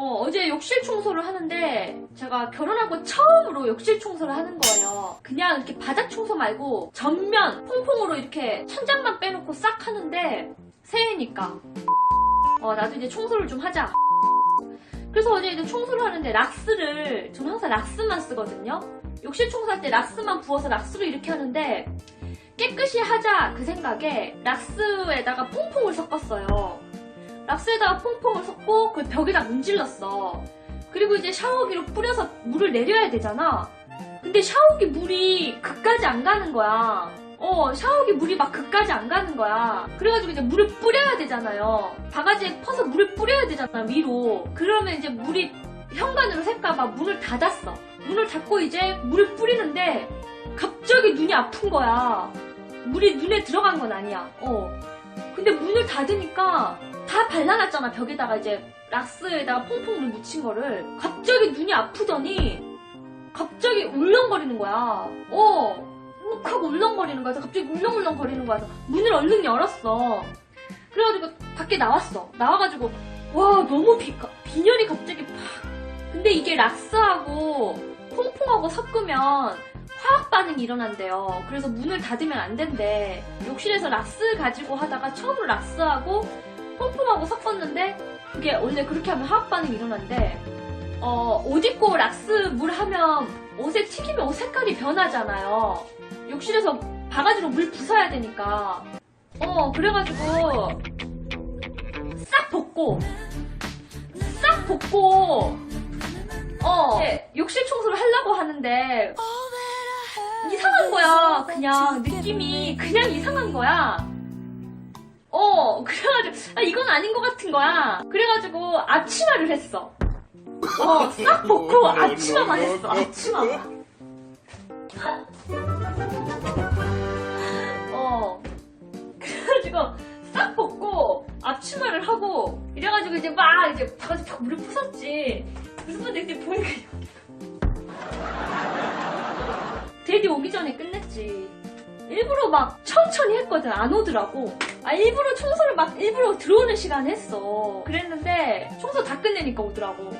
어, 제 욕실 청소를 하는데 제가 결혼하고 처음으로 욕실 청소를 하는 거예요. 그냥 이렇게 바닥 청소 말고 전면 퐁퐁으로 이렇게 천장만 빼놓고 싹 하는데 새해니까 어, 나도 이제 청소를 좀 하자. 그래서 어제 이제 청소를 하는데 락스를 저는 항상 락스만 쓰거든요. 욕실 청소할 때 락스만 부어서 락스로 이렇게 하는데 깨끗이 하자 그 생각에 락스에다가 퐁퐁을 섞었어요. 락스에다가 퐁퐁을 섞고 그 벽에다 문질렀어. 그리고 이제 샤워기로 뿌려서 물을 내려야 되잖아. 근데 샤워기 물이 그까지 안 가는 거야. 어, 샤워기 물이 막 그까지 안 가는 거야. 그래가지고 이제 물을 뿌려야 되잖아요. 바가지에 퍼서 물을 뿌려야 되잖아, 위로. 그러면 이제 물이 현관으로 샜까봐 문을 닫았어. 문을 닫고 이제 물을 뿌리는데 갑자기 눈이 아픈 거야. 물이 눈에 들어간 건 아니야. 어. 근데 문을 닫으니까 다 발라놨잖아, 벽에다가 이제 락스에다가 퐁퐁을 묻힌 거를. 갑자기 눈이 아프더니 갑자기 울렁거리는 거야. 어. 욱하고 울렁거리는 거야. 갑자기 울렁울렁거리는 거야. 문을 얼른 열었어. 그래가지고 밖에 나왔어. 나와가지고 와 너무 비, 빈혈이 갑자기 팍. 근데 이게 락스하고 퐁퐁하고 섞으면 화학 반응이 일어난대요. 그래서 문을 닫으면 안 된대. 욕실에서 락스 가지고 하다가 처음으로 락스하고 퐁퐁하고 섞었는데 그게 원래 그렇게 하면 화학 반응이 일어난대. 어, 옷 입고 락스 물 하면 옷에 튀기면 옷 색깔이 변하잖아요. 욕실에서 바가지로 물 부숴야 되니까. 어, 그래가지고 싹 벗고 싹 벗고 어 욕실 청소를 하려고 하는데 이상한 거야. 그냥 느낌이 그냥 이상한 거야. 어 그래가지고 아, 이건 아닌 것 같은 거야. 그래가지고 앞치마를 했어. 어, 싹 벗고 앞치마만 했어, 앞치마만. 어. 그래가지고 싹 벗고 앞치마를 하고 이래가지고 이제 막 이제 바가지 탁 물을 부었지. 무슨 이렇게 보니까 데디 오기 전에 끝냈지. 일부러 막 천천히 했거든. 안 오더라고. 아, 일부러 청소를 막 일부러 들어오는 시간에 했어. 그랬는데 청소 다 끝내니까 오더라고.